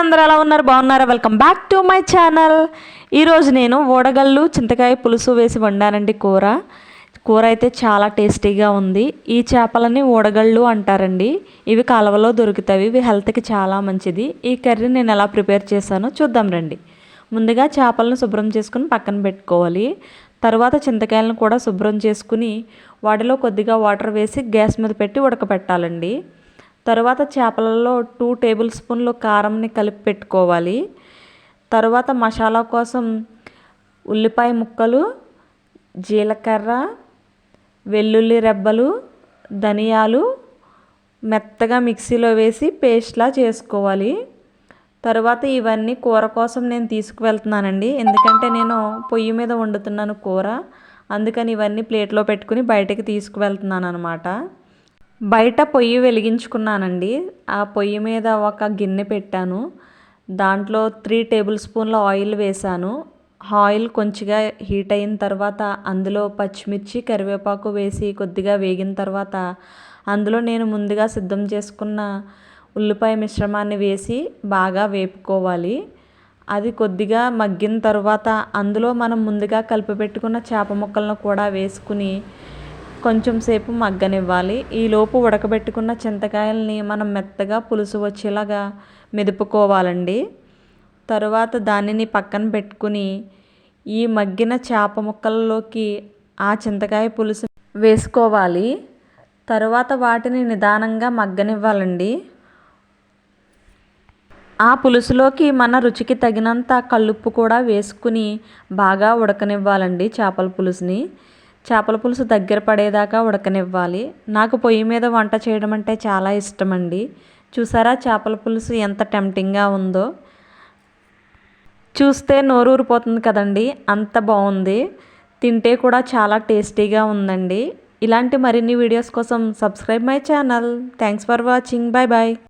అందరు ఎలా ఉన్నారు? బాగున్నారా? Welcome back to my channel ఈరోజు నేను ఓడగళ్ళు చింతకాయ పులుసు వేసి వండానండి కూర. కూర అయితే చాలా టేస్టీగా ఉంది. ఈ చేపలని ఓడగళ్ళు అంటారండి. ఇవి కాలువలో దొరుకుతాయి ఇవి హెల్త్కి చాలా మంచిది. ఈ కర్రీ నేను ఎలా ప్రిపేర్ చేశానో చూద్దాం రండి. ముందుగా చేపలను శుభ్రం చేసుకుని పక్కన పెట్టుకోవాలి. తర్వాత చింతకాయలను కూడా శుభ్రం చేసుకుని వాటిలో కొద్దిగా వాటర్ వేసి గ్యాస్ మీద పెట్టి ఉడకబెట్టాలండి తర్వాత చేపలలో టూ టేబుల్ స్పూన్లు కారంని కలిపి పెట్టుకోవాలి. తర్వాత మసాలా కోసం ఉల్లిపాయ ముక్కలు జీలకర్ర వెల్లుల్లి రెబ్బలు ధనియాలు మెత్తగా మిక్సీలో వేసి పేస్ట్లా చేసుకోవాలి. తర్వాత ఇవన్నీ కూర కోసం నేను తీసుకువెళ్తున్నానండి. ఎందుకంటే నేను పొయ్యి మీద వండుతున్నాను కూర. అందుకని ఇవన్నీ ప్లేట్లో పెట్టుకుని బయటకి తీసుకువెళ్తున్నాను అనమాట బయట పొయ్యి వెలిగించుకున్నానండి. ఆ పొయ్యి మీద ఒక గిన్నె పెట్టాను. దాంట్లో త్రీ టేబుల్ స్పూన్ల ఆయిల్ వేశాను. ఆయిల్ కొంచెంగా హీట్ అయిన తర్వాత అందులో పచ్చిమిర్చి కరివేపాకు వేసి కొద్దిగా వేగిన తర్వాత అందులో నేను ముందుగా సిద్ధం చేసుకున్న ఉల్లిపాయ మిశ్రమాన్ని వేసి బాగా వేపుకోవాలి. అది కొద్దిగా మగ్గిన తర్వాత అందులో మనం ముందుగా కలిపి పెట్టుకున్న చేప ముక్కలను కూడా వేసుకుని కొంచెం సేపు మగ్గనివ్వాలి. ఈలోపు ఉడకబెట్టుకున్న చింతకాయల్ని మనం మెత్తగా పులుసు వచ్చేలాగా మెదుపుకోవాలండి. తరువాత దానిని పక్కన పెట్టుకుని ఈ మగ్గిన చేప ముక్కలలోకి ఆ చింతకాయ పులుసు వేసుకోవాలి. తరువాత వాటిని నిదానంగా మగ్గనివ్వాలండి. ఆ పులుసులోకి మన రుచికి తగినంత కల్లుప్పు కూడా వేసుకుని బాగా ఉడకనివ్వాలండి చేపల పులుసుని. చేపల పులుసు దగ్గర పడేదాకా ఉడకనివ్వాలి. నాకు పొయ్యి మీద వంట చేయడం అంటే చాలా ఇష్టం అండి చూసారా చేపల పులుసు ఎంత టెంప్టింగ్గా ఉందో? చూస్తే నోరు ఊరిపోతుంది కదండి. అంత బాగుంది తింటే కూడా చాలా టేస్టీగా ఉందండి. ఇలాంటి మరిన్ని వీడియోస్ కోసం subscribe my channel. Thanks for watching. Bye bye